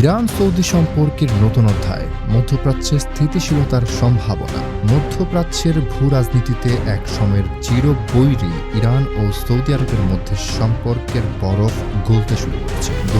Iran Saudi সম্পর্কের নতুন অধ্যায়, মধ্যপ্রাচ্যে স্থিতিশীলতার সম্ভাবনা। মধ্যপ্রাচ্যের ভূ রাজনীতিতে এক সময়ের চিরবৈরী ইরান ও সৌদি আরবের মধ্যে সম্পর্কের বরফ গলতে শুরু করেছে। দু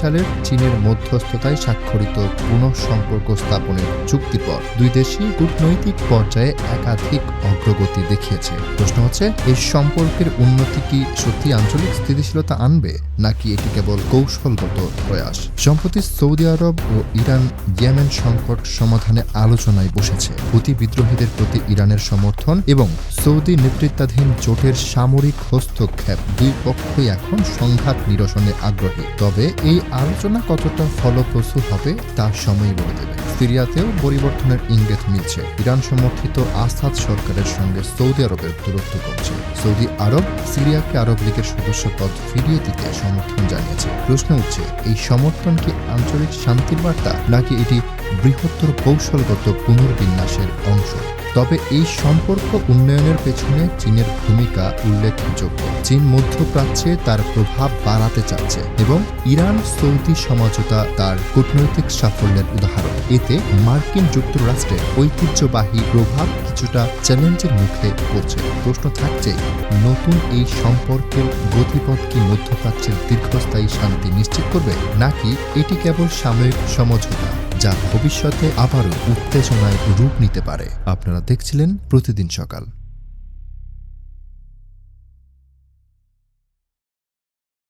সালের চীনের মধ্যস্থতায় স্বাক্ষরিত পুনঃ সম্পর্ক স্থাপনের চুক্তির পর দুই দেশই কূটনৈতিক পর্যায়ে একাধিক অগ্রগতি দেখিয়েছে। প্রশ্ন হচ্ছে এই সম্পর্কের উন্নতি কি সত্যি আঞ্চলিক স্থিতিশীলতা আনবে, নাকি এটি কেবল কৌশলগত প্রয়াস? সম্প্রতি সৌদি আরব ও ইরান ইয়েমেন সংকট সমাধানে আলোচনায় বসেছে। হুতি বিদ্রোহীদের প্রতি ইরানের সমর্থন এবং সৌদি নেতৃত্বাধীন জোটের সামরিক হস্তক্ষেপ দুই পক্ষই এখন সংঘাত নিরসনে আগ্রহী। তবে এই আলোচনা কতটা ফলপ্রসূ হবে তা সময় বলে দেবে। সিরিয়াতেও পরিবর্তনের ইঙ্গিত মিলছে। ইরান সমর্থিত আসাদ সরকারের সঙ্গে সৌদি আরবের দূরত্ব কমছে। সৌদি আরব সিরিয়াকে আরব লীগের সদস্যপদ ফিরিয়ে দিতে সমর্থন জানিয়েছে। প্রশ্ন উঠছে, এই সমর্থন কি আঞ্চলিক শান্তির বার্তা নাকি এটি বৃহত্তর কৌশলগত পুনর্বিন্যাসের অংশ? তবে এই সম্পর্ক উন্নয়নের পেছনে চীনের ভূমিকা উল্লেখযোগ্য। চীন মধ্যপ্রাচ্যে তার প্রভাব বাড়াতে চাচ্ছে এবং ইরান সৌদি সমঝোতা তার কূটনৈতিক সাফল্যের উদাহরণ। এতে মার্কিন যুক্তরাষ্ট্রের ঐতিহ্যবাহী প্রভাব কিছুটা চ্যালেঞ্জের মুখে পড়ছে। প্রশ্ন থাকছে, নতুন এই সম্পর্কের গতিপথ কি মধ্যপ্রাচ্যের দীর্ঘস্থায়ী শান্তি নিশ্চিত করবে? নাকি এটি কেবল সাময়িক সমঝোতা? যা ভবিষ্যতে আবারও উত্তেজনায় রূপ নিতে পারে। আপনারা দেখছিলেন প্রতিদিন সকাল।